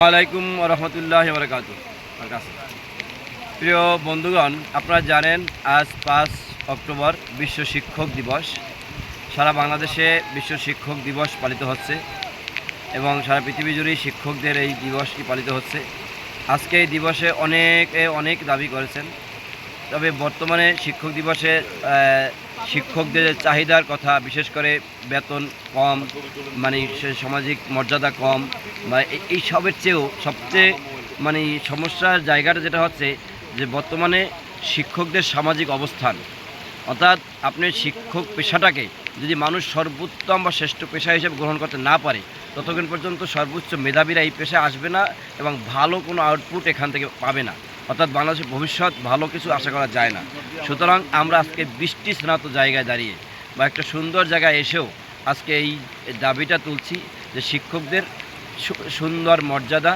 আলাইকুম রহমতুল্লাহ বরকাত প্রিয় বন্ধুগণ, আপনারা জানেন আজ পাঁচ অক্টোবর বিশ্ব শিক্ষক দিবস। সারা বাংলাদেশে বিশ্ব শিক্ষক দিবস পালিত হচ্ছে এবং সারা পৃথিবী জুড়েই শিক্ষকদের এই দিবসটি পালিত হচ্ছে। আজকে এই দিবসে অনেকে অনেক দাবি করেছেন, তবে বর্তমানে শিক্ষক দিবসে শিক্ষকদের চাহিদার কথা, বিশেষ করে বেতন কম মানে সামাজিক মর্যাদা কম বা এই- এই সবের চেয়েও সবচেয়ে মানে সমস্যার জায়গাটা যেটা হচ্ছে যে বর্তমানে শিক্ষকদের সামাজিক অবস্থান। অর্থাৎ আপনি শিক্ষক পেশাটাকে যদি মানুষ সর্বোত্তম বা শ্রেষ্ঠ পেশা হিসেবে গ্রহণ করতে না পারে, ততক্ষণ পর্যন্ত সর্বোচ্চ মেধাবীরা এই পেশায় আসবে না এবং ভালো কোনো আউটপুট এখান থেকে পাবে না। অর্থাৎ বাংলাদেশের ভবিষ্যৎ ভালো কিছু আশা করা যায় না। সুতরাং আমরা আজকে বৃষ্টি স্নাত জায়গায় দাঁড়িয়ে বা একটা সুন্দর জায়গায় এসেও আজকে এই দাবিটা তুলছি যে শিক্ষকদের সুন্দর মর্যাদা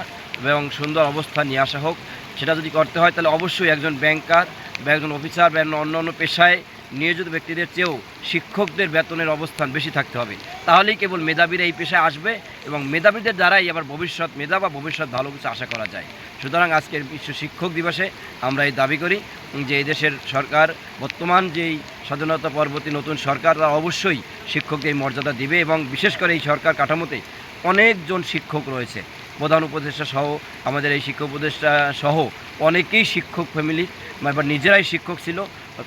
এবং সুন্দর অবস্থা নিয়ে আসা হোক। সেটা যদি করতে হয় তাহলে অবশ্যই একজন ব্যাংকার বা একজন অফিসার বা অন্য অন্য পেশায় নিয়োজিত ব্যক্তিদের চেয়েও শিক্ষকদের বেতনের অবস্থান বেশি থাকতে হবে। তাহলেই কেবল মেধাবীরা এই পেশায় আসবে এবং মেধাবীদের দ্বারাই আবার ভবিষ্যৎ মেধা বা ভবিষ্যৎ ভালো কিছু আশা করা যায়। সুতরাং আজকের বিশ্ব শিক্ষক দিবসে আমরা এই দাবি করি যে দেশের সরকার বর্তমান যেই স্বাধীনতা পরবর্তী নতুন সরকার, তারা অবশ্যই শিক্ষককে এই মর্যাদা দিবে এবং বিশেষ করে এই সরকার কাঠামোতে অনেকজন শিক্ষক রয়েছে। প্রধান উপদেষ্টা সহ, আমাদের এই শিক্ষক উপদেষ্টা সহ অনেকেই শিক্ষক ফ্যামিলি বা নিজেরাই শিক্ষক ছিল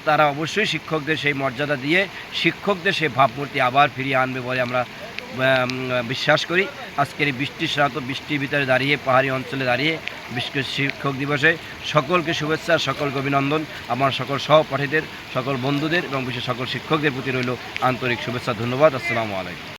তারা অবশ্যই শিক্ষকদের সেই মর্যাদা দিয়ে শিক্ষকদের সেই ভাবমূর্তি আবার ফিরিয়ে আনবে বলে আমরা বিশ্বাস করি। আজকের এই বৃষ্টির শ্রাত বৃষ্টির ভিতরে দাঁড়িয়ে, পাহাড়ি অঞ্চলে দাঁড়িয়ে বিশ্ব শিক্ষক দিবসে সকলকে শুভেচ্ছা সকলকে অভিনন্দন। আমার সকল সহপাঠীদের, সকল বন্ধুদের এবং বিশেষ সকল শিক্ষকদের প্রতি রইল আন্তরিক শুভেচ্ছা, ধন্যবাদ। আসসালামু আলাইকুম।